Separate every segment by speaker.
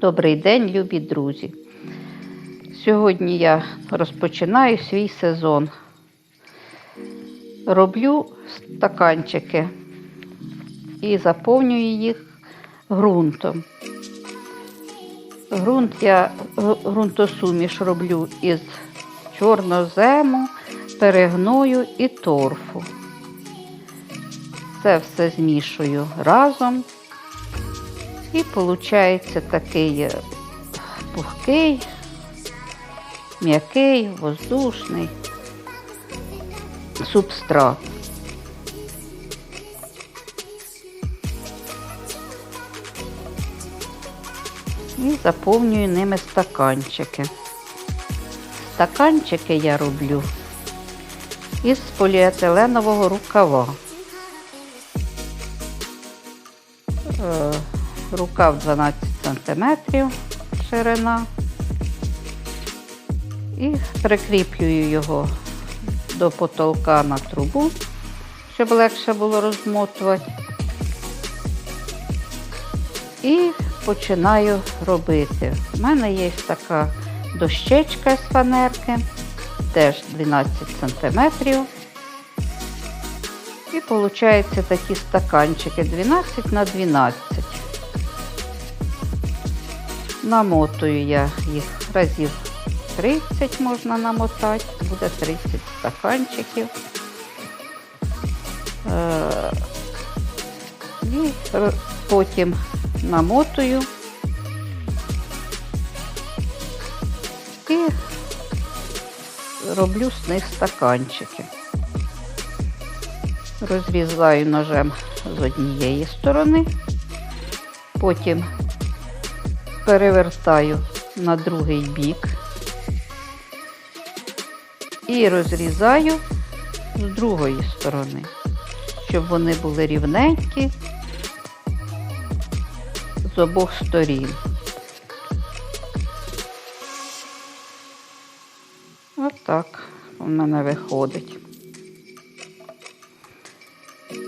Speaker 1: Добрий день, любі друзі. Сьогодні я розпочинаю свій сезон. Роблю стаканчики і заповнюю їх ґрунтом. Грунт я ґрунтосуміш роблю із чорнозему, перегною і торфу. Це все змішую разом. І виходить такий е, пухкий, м'який, воздушний субстрат. І заповнюю ними стаканчики. Стаканчики я роблю із поліетиленового рукава. Рукав 12 см ширина. І прикріплюю його до потолка на трубу, щоб легше було розмотувати. І починаю робити. У мене є така дощечка з фанерки, теж 12 см. І виходить такі стаканчики 12 на 12. Намотую я їх разів 30 можна намотати, буде 30 стаканчиків. Е, І потім намотую і роблю з них стаканчики. Розрізаю ножем з однієї сторони, потім перевертаю на другий бік і розрізаю з другої сторони, щоб вони були рівненькі з обох сторін. Отак у мене виходить.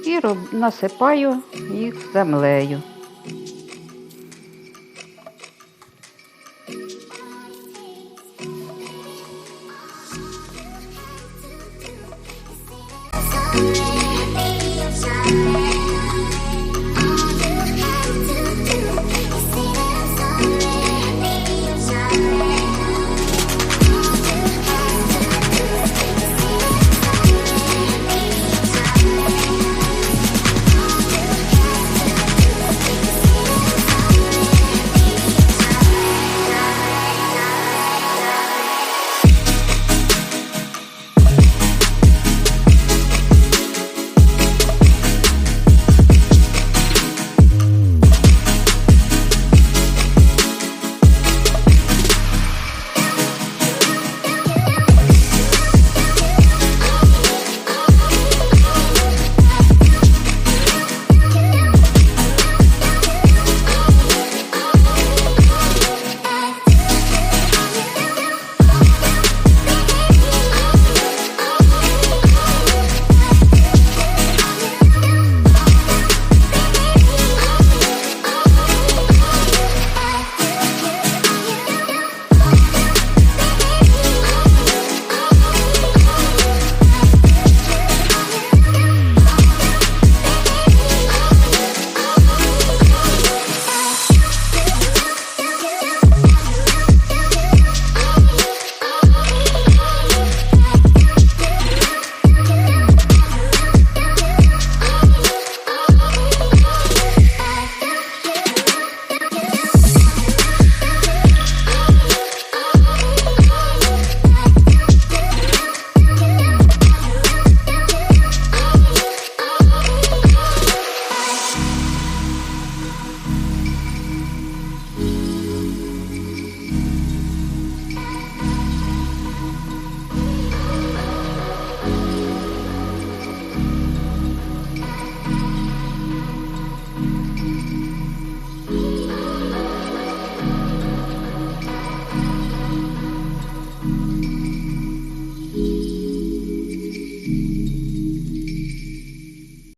Speaker 1: І насипаю їх землею. Música